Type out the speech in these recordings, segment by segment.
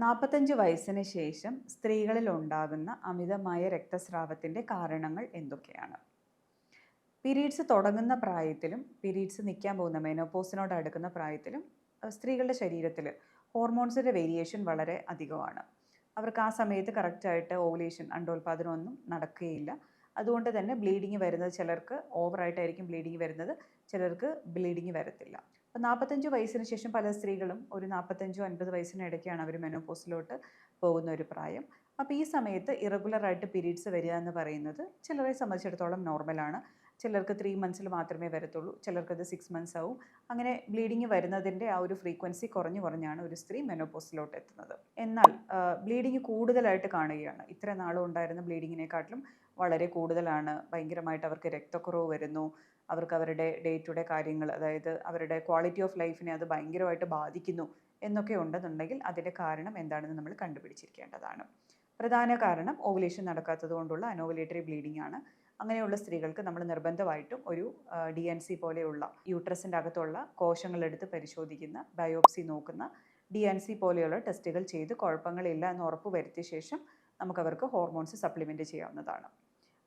നാൽപ്പത്തഞ്ച് വയസ്സിന് ശേഷം സ്ത്രീകളിൽ ഉണ്ടാകുന്ന അമിതമായ രക്തസ്രാവത്തിന്റെ കാരണങ്ങൾ എന്തൊക്കെയാണ്? പീരീഡ്സ് തുടങ്ങുന്ന പ്രായത്തിലും പീരീഡ്സ് നിൽക്കാൻ പോകുന്ന മെനോപോസിനോട് അടുക്കുന്ന പ്രായത്തിലും സ്ത്രീകളുടെ ശരീരത്തിൽ ഹോർമോൺസിന്റെ വേരിയേഷൻ വളരെ അധികമാണ്. അവർക്ക് ആ സമയത്ത് കറക്റ്റായിട്ട് ഓവുലേഷൻ അണ്ടോൽപാദനമൊന്നും നടക്കുകയില്ല. അതുകൊണ്ട് തന്നെ ബ്ലീഡിങ് വരുന്നത് ചിലർക്ക് ഓവറായിട്ടായിരിക്കും ബ്ലീഡിങ് വരുന്നത് ചിലർക്ക് ബ്ലീഡിങ് വരത്തില്ല. അപ്പോൾ നാൽപ്പത്തഞ്ച് വയസ്സിന് ശേഷം പല സ്ത്രീകളും ഒരു നാൽപ്പത്തഞ്ചോ അൻപത് വയസ്സിന് ഇടയ്ക്കാണ് അവർ മെനോപോസിലോട്ട് പോകുന്ന ഒരു പ്രായം. അപ്പോൾ ഈ സമയത്ത് ഇറഗുലറായിട്ട് പീരീഡ്സ് വരിക എന്ന് പറയുന്നത് ചിലരെ സംബന്ധിച്ചിടത്തോളം നോർമലാണ് ചിലർക്ക് ത്രീ മന്ത്സിൽ മാത്രമേ വരത്തുള്ളൂ ചിലർക്കത് സിക്സ് മന്ത്സ് ആവും. അങ്ങനെ ബ്ലീഡിങ് വരുന്നതിന്റെ ആ ഒരു ഫ്രീക്വൻസി കുറഞ്ഞു കുറഞ്ഞാണ് ഒരു സ്ത്രീ മെനോപോസിലോട്ട് എത്തുന്നത്. എന്നാൽ ബ്ലീഡിങ് കൂടുതലായിട്ട് കാണുകയാണ്. ഇത്ര നാളും ഉണ്ടായിരുന്ന ബ്ലീഡിങ്ങിനെക്കാട്ടിലും വളരെ കൂടുതലാണ്. ഭയങ്കരമായിട്ട് അവർക്ക് രക്തക്കുറവ് വരുന്നു. അവർക്ക് അവരുടെ ഡേ ടു ഡേ കാര്യങ്ങൾ അതായത് അവരുടെ ക്വാളിറ്റി ഓഫ് ലൈഫിനെ അത് ഭയങ്കരമായിട്ട് ബാധിക്കുന്നു എന്നൊക്കെ ഉണ്ടെന്നുണ്ടെങ്കിൽ അതിന്റെ കാരണം എന്താണെന്ന് നമ്മൾ കണ്ടുപിടിച്ചിരിക്കേണ്ടതാണ്. പ്രധാന കാരണം ഓവുലേഷൻ നടക്കാത്തത് കൊണ്ടുള്ള അനോവുലേറ്ററി ബ്ലീഡിംഗ് ആണ്. അങ്ങനെയുള്ള സ്ത്രീകൾക്ക് നമ്മൾ നിർബന്ധമായിട്ടും ഒരു ഡി എൻ സി പോലെയുള്ള യൂട്രസിന്റെ അകത്തുള്ള കോശങ്ങളെടുത്ത് പരിശോധിക്കുന്ന ബയോപ്സി നോക്കുന്ന ഡി എൻ സി പോലെയുള്ള ടെസ്റ്റുകൾ ചെയ്ത് കുഴപ്പങ്ങളില്ല എന്ന് ഉറപ്പ് വരുത്തിയ ശേഷം നമുക്കവർക്ക് ഹോർമോൺസ് സപ്ലിമെന്റ് ചെയ്യാവുന്നതാണ്.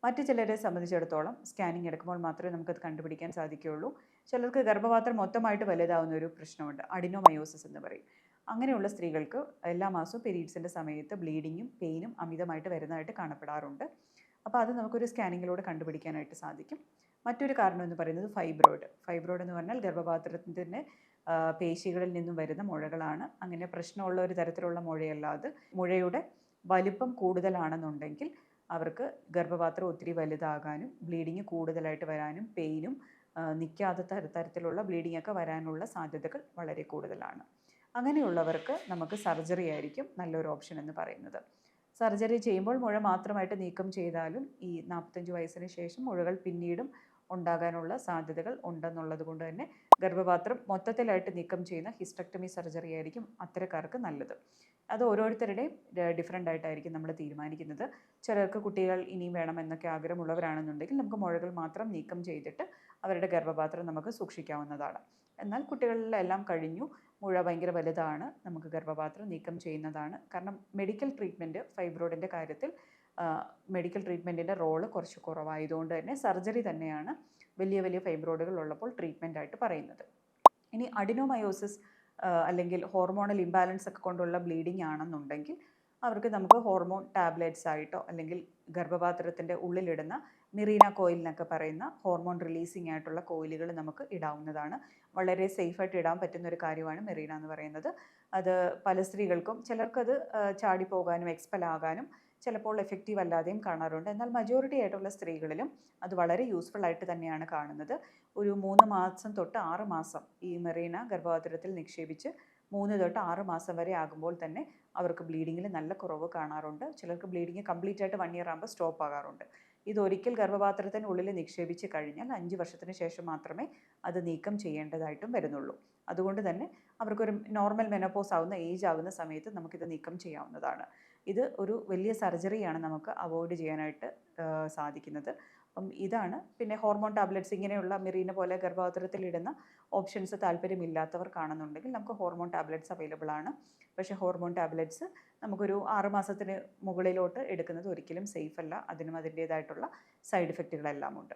മറ്റു ചിലരെ സംബന്ധിച്ചിടത്തോളം സ്കാനിങ് എടുക്കുമ്പോൾ മാത്രമേ നമുക്കത് കണ്ടുപിടിക്കാൻ സാധിക്കുകയുള്ളൂ. ചിലർക്ക് ഗർഭപാത്രം മൊത്തമായിട്ട് വലുതാവുന്ന ഒരു പ്രശ്നമുണ്ട്. അഡിനോമയോസിസ് എന്ന് പറയും. അങ്ങനെയുള്ള സ്ത്രീകൾക്ക് എല്ലാ മാസവും പീരീഡ്സിന്റെ സമയത്ത് ബ്ലീഡിങ്ങും പെയിനും അമിതമായിട്ട് വരുന്നതായിട്ട് കാണപ്പെടാറുണ്ട്. അപ്പോൾ അത് നമുക്കൊരു സ്കാനിങ്ങിലൂടെ കണ്ടുപിടിക്കാനായിട്ട് സാധിക്കും. മറ്റൊരു കാരണം എന്ന് പറയുന്നത് ഫൈബ്രോയിഡ്. ഫൈബ്രോയിഡ് എന്ന് പറഞ്ഞാൽ ഗർഭപാത്രത്തിന്റെ പേശികളിൽ നിന്നും വരുന്ന മുഴകളാണ്. അങ്ങനെ പ്രശ്നമുള്ള ഒരു തരത്തിലുള്ള മുഴയല്ലാതെ മുഴയുടെ വലിപ്പം കൂടുതലാണെന്നുണ്ടെങ്കിൽ അവർക്ക് ഗർഭപാത്രം ഒത്തിരി വലുതാകാനും ബ്ലീഡിങ് കൂടുതലായിട്ട് വരാനും പെയിനും നിൽക്കാത്ത തര തരത്തിലുള്ള ബ്ലീഡിംഗ് ഒക്കെ വരാനുള്ള സാധ്യതകൾ വളരെ കൂടുതലാണ്. അങ്ങനെയുള്ളവർക്ക് നമുക്ക് സർജറി ആയിരിക്കും നല്ലൊരു ഓപ്ഷൻ എന്ന് പറയുന്നത്. സർജറി ചെയ്യുമ്പോൾ മുഴ മാത്രമായിട്ട് നീക്കം ചെയ്താലും ഈ നാൽപ്പത്തഞ്ച് വയസ്സിന് ശേഷം മുഴകൾ പിന്നീടും ഉണ്ടാകാനുള്ള സാധ്യതകൾ ഉണ്ടെന്നുള്ളത് കൊണ്ട് തന്നെ ഗർഭപാത്രം മൊത്തത്തിലായിട്ട് നീക്കം ചെയ്യുന്ന ഹിസ്റ്റക്ടമി സർജറി ആയിരിക്കും അത്തരക്കാർക്ക് നല്ലത്. അത് ഓരോരുത്തരുടെയും ഡിഫറെന്റ് ആയിട്ടായിരിക്കും നമ്മൾ തീരുമാനിക്കുന്നത്. ചിലർക്ക് കുട്ടികൾ ഇനിയും വേണമെന്നൊക്കെ ആഗ്രഹമുള്ളവരാണെന്നുണ്ടെങ്കിൽ നമുക്ക് മുഴകൾ മാത്രം നീക്കം ചെയ്തിട്ട് അവരുടെ ഗർഭപാത്രം നമുക്ക് സൂക്ഷിക്കാവുന്നതാണ്. എന്നാൽ കുട്ടികളിലെല്ലാം കഴിഞ്ഞു. മുഴ ഭയങ്കര വലുതാണ്. നമുക്ക് ഗർഭപാത്രം നീക്കം ചെയ്യുന്നതാണ്. കാരണം മെഡിക്കൽ ട്രീറ്റ്മെന്റ് ഫൈബ്രോയിഡിന്റെ കാര്യത്തിൽ മെഡിക്കൽ ട്രീറ്റ്മെന്റിന്റെ റോൾ കുറച്ച് കുറവായതുകൊണ്ട് തന്നെ സർജറി തന്നെയാണ് വലിയ വലിയ ഫൈബ്രോയിഡുകൾ ഉള്ളപ്പോൾ ട്രീറ്റ്മെന്റ് ആയിട്ട് പറയുന്നത്. ഇനി അഡിനോമയോസിസ് അല്ലെങ്കിൽ ഹോർമോണൽ ഇംബാലൻസ് ഒക്കെ കൊണ്ടുള്ള ബ്ലീഡിംഗ് ആണെന്നുണ്ടെങ്കിൽ അവർക്ക് നമുക്ക് ഹോർമോൺ ടാബ്ലറ്റ്സ് ആയിട്ടോ അല്ലെങ്കിൽ ഗർഭപാത്രത്തിന്റെ ഉള്ളിലിടുന്ന മിറീന കോയിൽ എന്നൊക്കെ പറയുന്ന ഹോർമോൺ റിലീസിംഗ് ആയിട്ടുള്ള കോയിലുകൾ നമുക്ക് ഇടാവുന്നതാണ്. വളരെ സേഫായിട്ട് ഇടാൻ പറ്റുന്ന ഒരു കാര്യമാണ് മെറീന എന്ന് പറയുന്നത്. അത് പല സ്ത്രീകൾക്കും ചിലർക്കത് ചാടിപ്പോകാനും എക്സ്പെൽ ആകാനും ചിലപ്പോൾ എഫക്റ്റീവ് അല്ലാതെയും കാണാറുണ്ട്. എന്നാൽ മജോറിറ്റി ആയിട്ടുള്ള സ്ത്രീകളിലും അത് വളരെ യൂസ്ഫുൾ ആയിട്ട് തന്നെയാണ് കാണുന്നത്. ഒരു മൂന്ന് മാസം തൊട്ട് ആറ് മാസം ഈ മെറീന ഗർഭപാത്രത്തിൽ നിക്ഷേപിച്ച് മൂന്ന് തൊട്ട് ആറ് മാസം വരെ ആകുമ്പോൾ തന്നെ അവർക്ക് ബ്ലീഡിങ്ങിൽ നല്ല കുറവ് കാണാറുണ്ട്. ചിലർക്ക് ബ്ലീഡിങ് കംപ്ലീറ്റ് ആയിട്ട് വൺ ഇയർ ആകുമ്പോൾ സ്റ്റോപ്പ് ആകാറുണ്ട്. ഇത് ഒരിക്കൽ ഗർഭപാത്രത്തിന് ഉള്ളിൽ നിക്ഷേപിച്ച് കഴിഞ്ഞാൽ അഞ്ച് വർഷത്തിന് ശേഷം മാത്രമേ അത് നീക്കം ചെയ്യേണ്ടതായിട്ടും വരുന്നുള്ളൂ. അതുകൊണ്ട് തന്നെ അവർക്കൊരു നോർമൽ മെനോപോസ് ആവുന്ന ഏജ് ആവുന്ന സമയത്ത് നമുക്കിത് നീക്കം ചെയ്യാവുന്നതാണ്. ഇത് ഒരു വലിയ സർജറിയാണ് നമുക്ക് അവോയ്ഡ് ചെയ്യാനായിട്ട് സാധിക്കുന്നത്. അപ്പം ഇതാണ്. പിന്നെ ഹോർമോൺ ടാബ്ലറ്റ്സ് ഇങ്ങനെയുള്ള മെറീന പോലെ ഗർഭപാത്രത്തിൽ ഇടുന്ന ഓപ്ഷൻസ് താല്പര്യമില്ലാത്തവർ കാണുന്നുണ്ടെങ്കിൽ നമുക്ക് ഹോർമോൺ ടാബ്ലറ്റ്സ് അവൈലബിൾ ആണ്. പക്ഷേ ഹോർമോൺ ടാബ്ലറ്റ്സ് നമുക്കൊരു ആറ് മാസത്തിന് മുകളിലോട്ട് എടുക്കുന്നത് ഒരിക്കലും സേഫ് അല്ല. അതിനും അതിന്റേതായിട്ടുള്ള സൈഡ് ഇഫക്റ്റുകളെല്ലാം ഉണ്ട്.